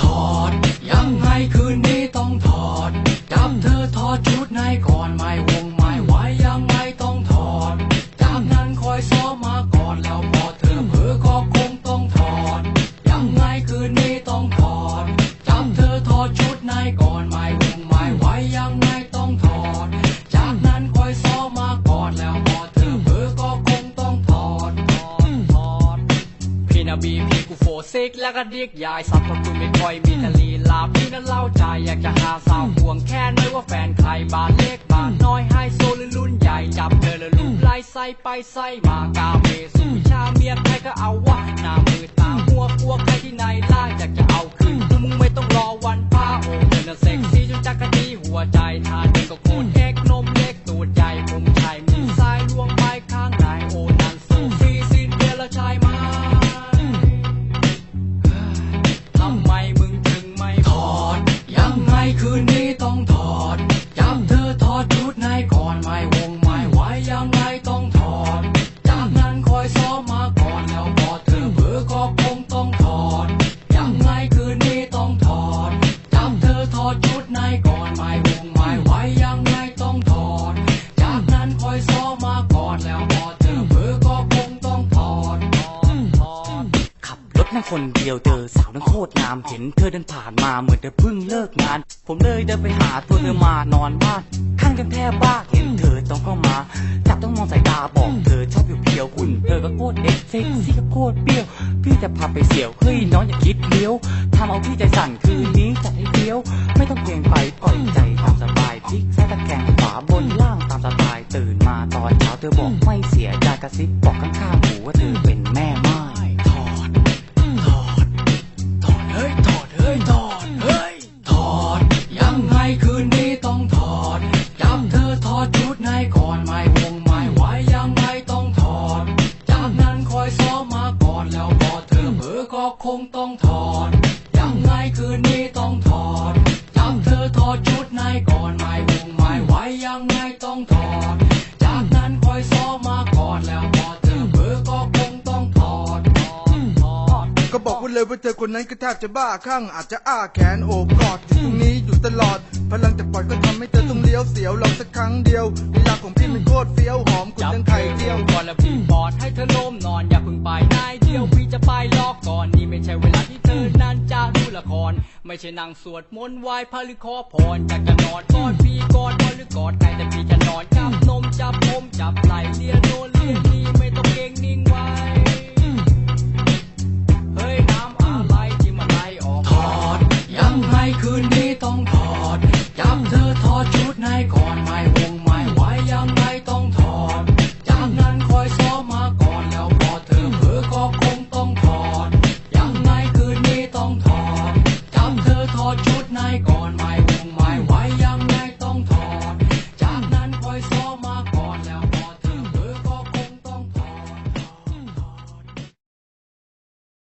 ถอดยังไงคืนนี้ต้องถอดจับเธอถอดชุดในก่อนไม่วงไม่ไหวยังไงต้องถอดจากนั้นคอยซ้อมมาก่อนแล้วพอเธอเผลอก็คงต้องถอดยังไงคืนนี้ต้องถอดจับเธอถอดชุดในก่อนไม่วงไม่ไหวยังไงต้องถอดจากนั้นคอยซ้อมมาก่อนแล้วพอเธอเผลอก็คงต้องถอดถอดถอดพี่นาบี โฟซิกแล้วก็เรียกยายสับพคุณไม่ค่อยมีแต่ลีลาพี่นั้นเล่าใจอยากจะหาสาวห่วงแค่ไม่ว่าแฟนใครบานเล็กบานน้อยไฮโซหรือรุ่นใหญ่จับเธอแล้วลูบไล่ไส้ไปไส้มากาเมสุวิชาเมียใครก็เอาวะหน้ามือตาหัวกลัวใครที่ไหนล่าอยากจะเอาคืนมึงไม่ คนเดียวเจอสาวนั่งโคตรงามเห็นเธอเดินผ่านมาเหมือนเธอเพิ่งเลิกงาน ผมเลยเดินไปหาตัวเธอมานอนบ้านข้างกันแทบบ้าเห็นเธอต้องเข้ามาจับต้องมองสายตาบอกเธอชอบอยู่เพียวๆหุ่นเธอก็โคตรเด็กเซ็กซี่ก็โคตรเปรี้ยว พี่จะพาไปเสี่ยวเฮ้ยน้องอย่าคิดเลี้ยวทำเอาพี่ใจสั่นคืนนี้จัดให้เดียว ไม่ต้องเกรงไปปล่อยใจตามสบายพลิกซ้ายตะแคงขวาบนล่างตามสไตล์ตื่นมาตอนเช้าเธอบอกไม่เสียใจกระซิบบอกข้างๆ ยซ้อมมาก่อนแล้วพอเธอเผลอก็คงต้องถอดยังไงคืนนี้ต้องถอดจับเธอถอดชุดในก่อนไม่วงไม่ไหวยังไงต้องถอดจากนั้นคอยซ้อมมาก่อนแล้วพอเธอเผลอก็คงต้องถอดถอดถอดก็บอกไว่าเลยว่าเธอคนนั้นก็แทบจะบ้าคลั่งอาจจะอ้าแขนโอบกอดอยู่ตรงนี้อยู่ตลอด พลังจะปล่อยก็ทำให้เธอต้องเลี้ยวเสียวลองสักครั้งเดียวลีลาของพี่มันโคตรเฟี้ยวหอมกุนจับทั้งเธไข่อเจียวก่อนแล้วพี่บอดให้เธอโน้มนอน อย่าเพิ่งไปนายเดียวพี่จะไปลอกก่อน นี่ไม่ใช่เวลาที่เธอนั้นจะดูละคร ไม่ใช่นั่งสวดมนต์ไหว้พระหรือขอพรอยากจะนอนกอดพี่กอดบอหรือกอดใครแต่พี่จะนอนจับนมจับผมจับไหล่เลียโนนเลียนี่ไม่ต้องเก่งนิ่งไว้เฮ้ยน้ำอะไรที่มันไหลออกถอดยังไงคืนนี้ต้องถอดจับเธอถอดชุดในก่อนไม่วงไม่ไหวยังไงต้องถอด